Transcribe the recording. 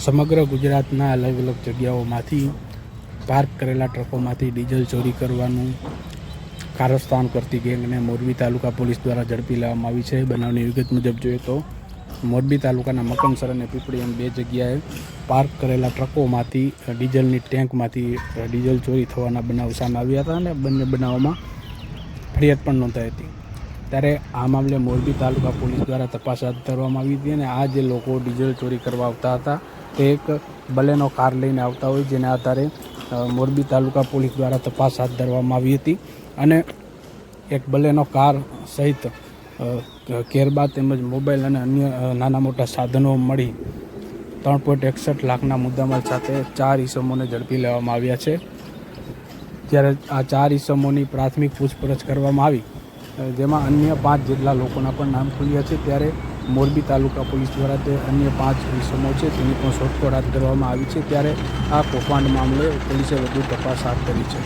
સમગ્ર ગુજરાતના અલગ અલગ જગ્યાઓમાંથી પાર્ક કરેલા ટ્રકોમાંથી ડીઝલ ચોરી કરવાનું, કારસ્તાન કરતી ગેંગને મોરબી તાલુકા પોલીસ દ્વારા ઝડપી લેવામાં આવી છે. બનાવની વિગત મુજબ જોઈએ તો, મોરબી તાલુકાના મકમસર અને પીપળી એમ બે જગ્યાએ પાર્ક કરેલા ટ્રકોમાંથી ડીઝલની ટેન્કમાંથી ડીઝલ ચોરી થવાના બનાવ સામે આવ્યા હતા અને બંને બનાવોમાં ફરિયાદ પણ નોંધાઈ હતી. ત્યારે આ મામલે મોરબી તાલુકા પોલીસ દ્વારા તપાસ હાથ ધરવામાં આવી હતી અને આ જે લોકો ડીઝલ ચોરી કરવા આવતા હતા એક બલેનો કાર લઈને આવતા હોય જેના આધારે મોરબી તાલુકા પોલીસ દ્વારા તપાસ હાથ ધરવામાં આવી હતી અને એક બલેનો કાર સહિત કેરબા તેમજ મોબાઈલ અને અન્ય નાના મોટા સાધનો મળી ત્રણ પોઈન્ટ એકસઠ લાખના મુદ્દામાલ સાથે ચાર ઈસમોને ઝડપી લેવામાં આવ્યા છે. જ્યારે આ ચાર ઈસમોની પ્રાથમિક પૂછપરછ કરવામાં આવી જેમાં અન્ય પાંચ જેટલા લોકોના પણ નામ ખુલ્યા છે, ત્યારે મોરબી તાલુકા પોલીસ દ્વારા તે અન્ય પાંચ ઇસમો છે, તેની પણ શોધખોળ હાથ ધરવામાં આવી છે. ત્યારે આ કૌભાંડ મામલે પોલીસે વધુ તપાસ હાથ ધરી છે.